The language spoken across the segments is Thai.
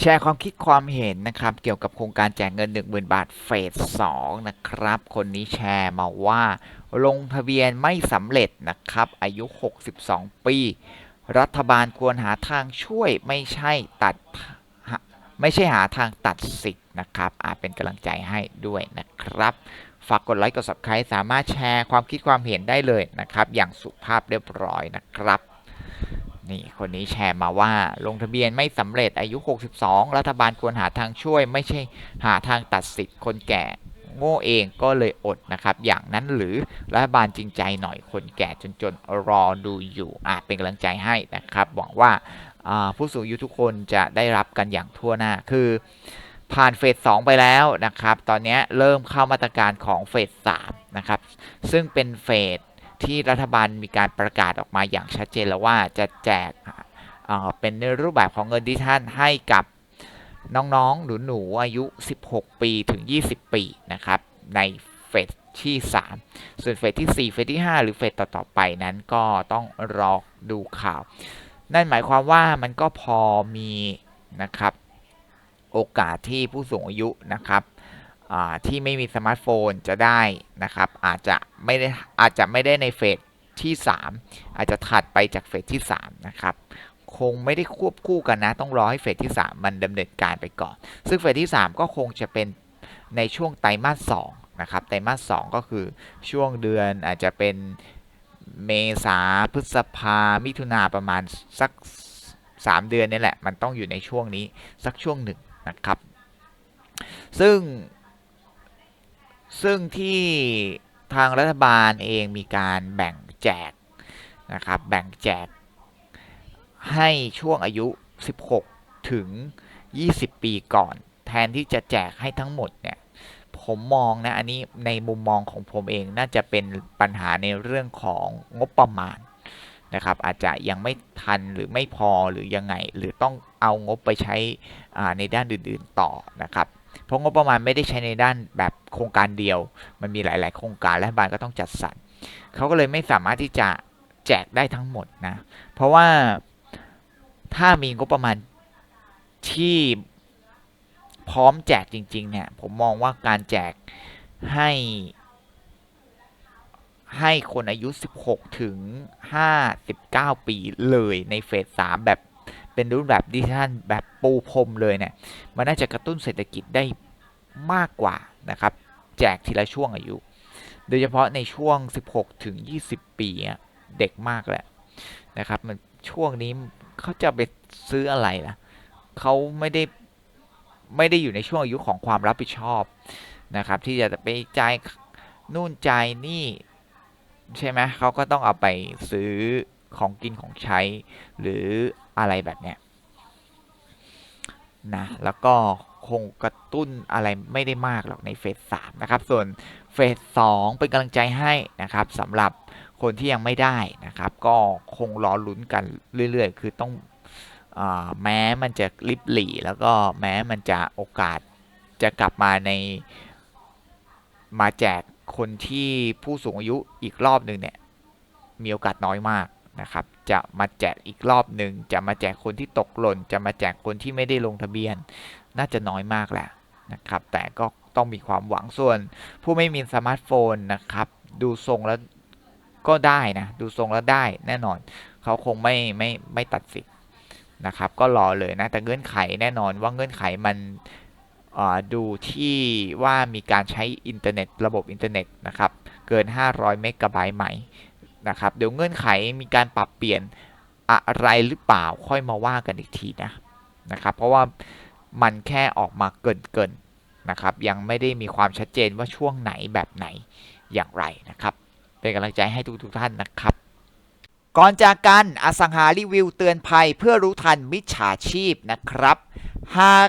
แชร์ความคิดความเห็นนะครับ เกี่ยวกับโครงการแจกเงิน 10,000 บาทเฟส2นะครับ คนนี้แชร์มาว่า ลงทะเบียนไม่สำเร็จนะครับ อายุ 62 ปี รัฐบาลควรหาทางช่วยไม่ใช่ตัดไม่ใช่หาทางตัดสิทธิ์นะครับ อาจเป็นกำลังใจให้ด้วยนะครับ ฝากกดไลค์กด subscribe สามารถแชร์ความคิดความเห็นได้เลยนะครับ อย่างสุภาพเรียบร้อยนะครับ นี่คนนี้แชร์มาว่าลงทะเบียนไม่สำเร็จอายุ 62 รัฐบาลควรหาทางช่วย ไม่ใช่หาทางตัดสิทธิ์คนแก่โง่เองก็เลยอดนะครับ อย่างนั้นหรือรัฐบาลจริงใจหน่อยคนแก่จนๆรอดูอยู่อาจเป็นกำลังใจให้นะครับหวังว่าอ่าผู้สูงอายุทุกคนจะได้รับกันอย่างทั่วหน้าคือผ่านเฟส2ไปแล้วนะครับ ตอนนี้เริ่มเข้ามาตรการของเฟส3นะครับ ซึ่งเป็นเฟส ที่รัฐบาลมีการประกาศออกมาอย่างชัดเจนแล้วว่าจะแจกเเป็นในรูปแบบของเงินดิจิทัลให้กับน้องๆหนูอายุ 16 ปีถึง 20 ปีนะครับ ในเฟสที่ 3 ส่วนเฟสที่ 4 เฟสที่ 5 หรือเฟสต่อๆไปนั้นก็ต้องรอดูข่าว นั่นหมายความว่ามันก็พอมีนะครับ โอกาสที่ผู้สูงอายุนะครับ ที่ไม่มีสมาร์ทโฟนจะได้นะครับ อาจจะไม่ได้อาจจะไม่ได้ในเฟสที่ 3 อาจจะถัดไปจากเฟสที่ 3 นะครับคงไม่ได้ควบคู่กันนะ ต้องรอให้เฟสที่ 3 มันดำเนินการไปก่อน ซึ่งเฟสที่ 3 ก็คงจะเป็นในช่วงไตรมาส2นะครับ ไตรมาส2ก็คือช่วงเดือนอาจจะเป็นเมษาพฤษภา มิถุนาประมาณสัก 3 เดือนนี่แหละ มันต้องอยู่ในช่วงนี้สักช่วงหนึ่งนะครับ ซึ่ง ซึ่งที่ทางรัฐบาลเองมีการแบ่งแจกนะครับ แบ่งแจกให้ช่วงอายุ 16 ถึง 20 ปีก่อน แทนที่จะแจกให้ทั้งหมดเนี่ย ผมมองนะ อันนี้ในมุมมองของผมเองน่าจะเป็นปัญหาในเรื่องของงบประมาณนะครับอาจจะยังไม่ทันหรือไม่พอหรือยังไง หรือต้องเอางบไปใช้ในด้านอื่นๆต่อนะครับ เพราะงบประมาณไม่ได้ใช้ในด้านแบบ โครงการเดียว มันมีหลาย ๆ โครงการและรัฐบาลก็ต้องจัดสรรเขาก็เลยไม่สามารถที่จะแจกได้ทั้งหมดนะ เพราะว่าถ้ามีงบประมาณที่พร้อมแจกจริง ๆ เนี่ย ผมมองว่าการแจกให้ ให้คนอายุ 16 ถึง 59 ปีเลยในเฟส 3 แบบเป็นรูปแบบดิจิทัลแบบปูพรมเลยเนี่ย มันน่าจะกระตุ้นเศรษฐกิจได้มากกว่านะครับ แจกทีละช่วงอายุ โดยเฉพาะในช่วง 16 ถึง 20 ปีเด็กมากแหละนะครับ มันช่วงนี้เขาจะไปซื้ออะไรล่ะเขาไม่ได้ไม่ได้อยู่ในช่วงอายุของความรับผิดชอบนะครับ ที่จะไปจ่ายนู่นจ่ายนี่ใช่ไหมเขาก็ต้องเอาไปซื้อของกินของใช้ หรืออะไรแบบเนี้ยนะแล้วก็ คงกระตุ้นอะไรไม่ได้มากหรอกในเฟสสามนะครับ ส่วนเฟสสองเป็นกำลังใจให้นะครับสำหรับคนที่ยังไม่ได้นะครับ ก็คงรอลุ้นกันเรื่อยๆ คือต้องอแม้มันจะลิบหลีแล้วก็แม้มันจะโอกาสจะกลับมาในมาแจกคนที่ผู้สูงอายุอีกรอบหนึ่งเนี่ยมีโอกาสน้อยมากนะครับ จะมาแจกอีกรอบหนึ่งจะมาแจกคนที่ตกหล่น จะมาแจกคนที่ไม่ได้ลงทะเบียน น่าจะน้อยมากแหละนะครับ แต่ก็ต้องมีความหวังส่วน ผู้ไม่มีสมาร์ทโฟนนะครับ ดูทรงแล้วก็ได้นะ ดูทรงแล้วได้แน่นอน เขาคงไม่ไม่ไม่ตัดสิทธิ์นะครับ ก็รอเลยนะ แต่เงื่อนไขแน่นอนว่าเงื่อนไขมันอ่าดูที่ว่ามีการใช้อินเทอร์เน็ตระบบอินเทอร์เน็ตนะครับ เกิน 500 เมกะไบต์ไหมนะครับ เดี๋ยวเงื่อนไขมีการปรับเปลี่ยนอะไรหรือเปล่าค่อยมาว่ากันอีกทีนะนะครับ เพราะว่า มันแค่ออกมาเกินเกินๆนะครับ ยังไม่ได้มีความชัดเจนว่าช่วงไหนแบบไหนอย่างไรนะครับ เป็นกำลังใจให้ทุกทุกๆท่านนะครับ ก่อนจากกันอสังหารีวิวเตือนภัยเพื่อรู้ทันมิจฉาชีพนะครับ หาก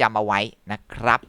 จำเอาไว้นะครับ